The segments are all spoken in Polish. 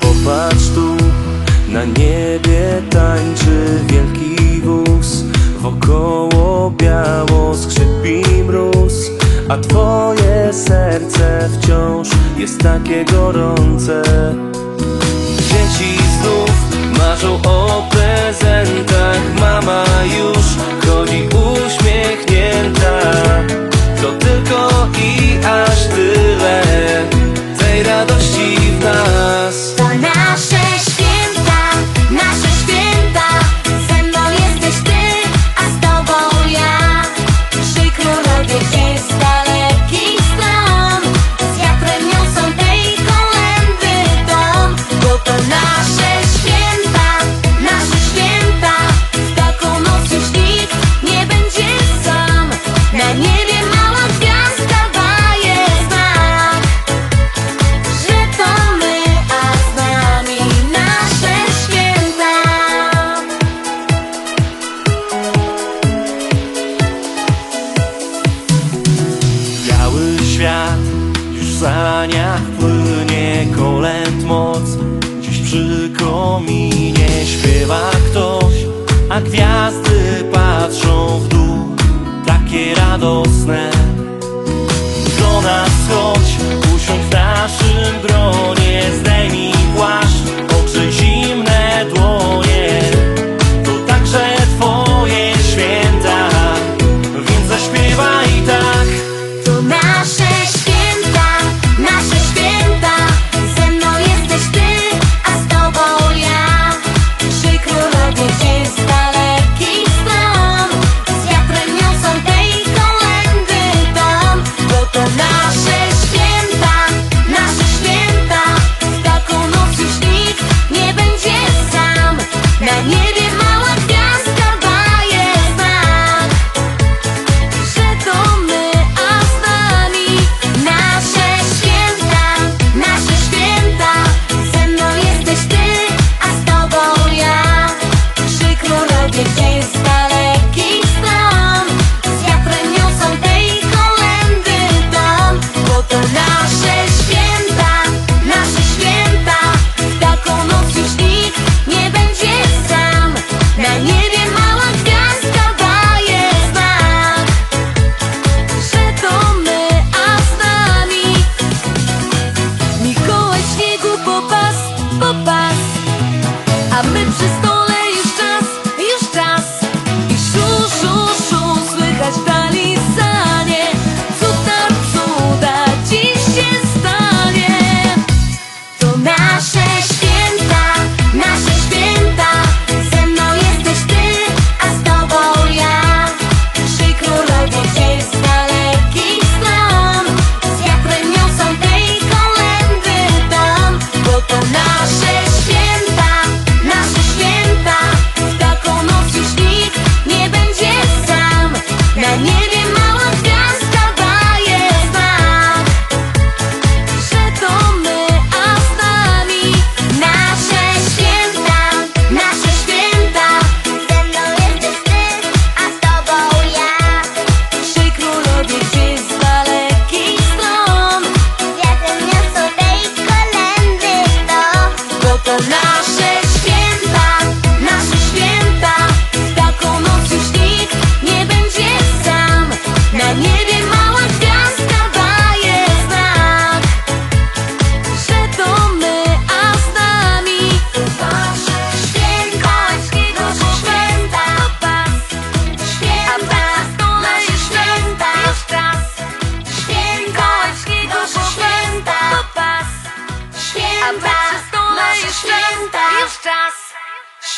Popatrz tu, na niebie tańczy wielki wóz. Wokoło biało skrzypi mróz A twoje serce wciąż jest takie gorące. Dzieci znów marzą radości w. świat Już w saniach płynie kolęd moc. Dziś przy kominie śpiewa ktoś A gwiazdy patrzą w dół. Takie radosne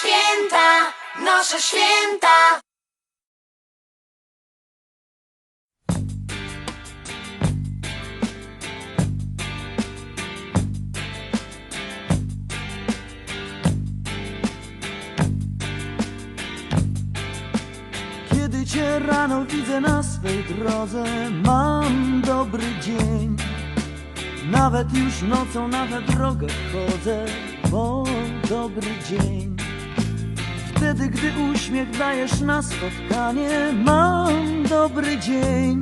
święta, nasze święta. Kiedy cię rano widzę na swej drodze, mam dobry dzień. Nawet już nocą na tę drogę chodzę, bo dobry dzień. Wtedy, gdy uśmiech dajesz na spotkanie Mam dobry dzień.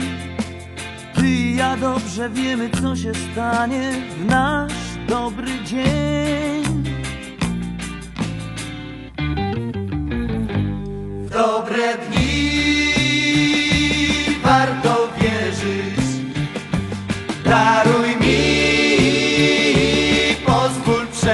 Ty i ja dobrze wiemy, co się stanie W nasz dobry dzień. W dobre dni.